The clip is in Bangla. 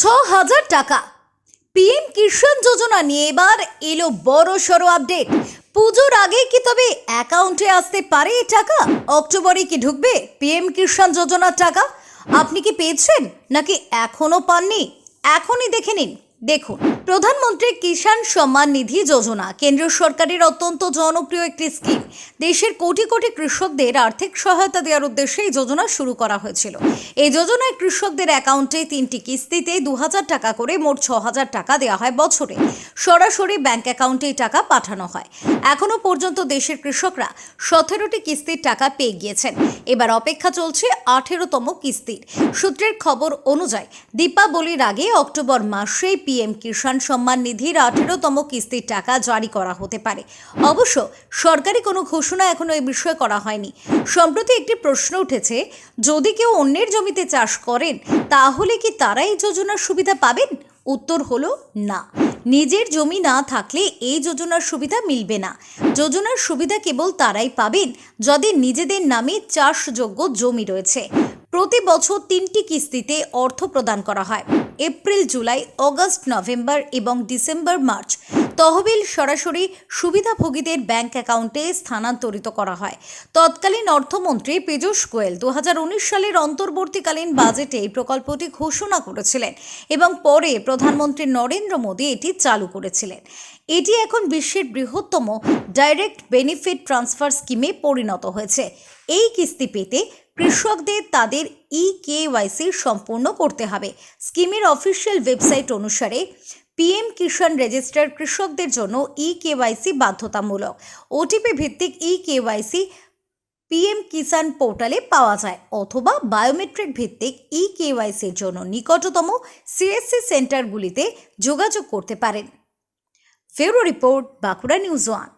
ছ হাজার টাকা। পিএম কিষাণ যোজনা নিয়ে এবার এলো বড় সড়ো আপডেট। পুজোর আগে কি তবে অ্যাকাউন্টে আসতে পারে এই টাকা? অক্টোবরে কি ঢুকবে পিএম কিষাণ যোজনার টাকা? আপনি কি পেয়েছেন নাকি এখনও পাননি? এখনই দেখে নিন। দেখুন, প্রধানমন্ত্রী কিষাণ সম্মান নিধি যোজনা কেন্দ্রীয় সরকারের অত্যন্ত জনপ্রিয় একটি স্কিম। দেশের কোটি কোটি কৃষকদের আর্থিক সহায়তা দেওয়ার উদ্দেশ্যে এই যোজনা শুরু করা হয়েছিল। এই যোজনায় কৃষকদের অ্যাকাউন্টে তিনটি কিস্তিতে দু হাজার টাকা করে মোট ছ হাজার টাকা দেওয়া হয় বছরে। সরাসরি ব্যাংক অ্যাকাউন্টে টাকা পাঠানো হয়। এখনও পর্যন্ত দেশের কৃষকরা সতেরোটি কিস্তির টাকা পেয়ে গিয়েছেন। এবার অপেক্ষা চলছে আঠেরোতম কিস্তির। সূত্রের খবর অনুযায়ী, দীপাবলির আগে অক্টোবর মাসেই পিএম কিষাণ সম্মান নিধির আঠেরোতম কিস্তির টাকা জারি করা হতে পারে। অবশ্য সরকারি কোনো ঘোষণা এখনও এ বিষয়ে করা হয়নি। সম্প্রতি একটি প্রশ্ন উঠেছে, যদি কেউ অন্যের জমিতে চাষ করেন, তাহলে কি তারা এই যোজনার সুবিধা পাবেন? উত্তর হলো না। নিজের জমি না থাকলে এই যোজনার সুবিধা মিলবে না। যোজনার সুবিধা কেবল তারাই পাবেন, যাদের নিজেদের নামে চাষযোগ্য জমি রয়েছে। প্রতি বছর তিনটি কিস্তিতে অর্থ প্রদান করা হয়। এপ্রিল, জুলাই, অগস্ট, নভেম্বর এবং ডিসেম্বর, মার্চ তহবিল সরাসরি সুবিধাভোগীদের ব্যাংক অ্যাকাউন্টে স্থানান্তরিত করা হয়। তৎকালীন অর্থমন্ত্রী পীযূষ গোয়েল দু হাজার উনিশ সালের অন্তর্বর্তীকালীন বাজেটে এই প্রকল্পটি ঘোষণা করেছিলেন এবং পরে প্রধানমন্ত্রী নরেন্দ্র মোদী এটি চালু করেছিলেন। এটি এখন বিশ্বের বৃহত্তম ডাইরেক্ট বেনিফিট ট্রান্সফার স্কিমে পরিণত হয়েছে। এই কিস্তি পেতে কৃষকদের তাদের ই কেওয়াইসি সম্পূর্ণ করতে হবে। স্কিমের অফিসিয়াল ওয়েবসাইট অনুসারে পিএম কিষাণ রেজিস্টার কৃষকদের জন্য ই কেওয়াইসি বাধ্যতামূলক। ওটিপি ভিত্তিক ই কেওয়াইসি পিএম কিষাণ পোর্টালে পাওয়া যায় অথবা বায়োমেট্রিক ভিত্তিক ই কেওয়াইসির জন্য নিকটতম সিএসসি সেন্টারগুলিতে যোগাযোগ করতে পারেন। ফেরো রিপোর্ট, বাঁকুড়া নিউজ ওয়ান।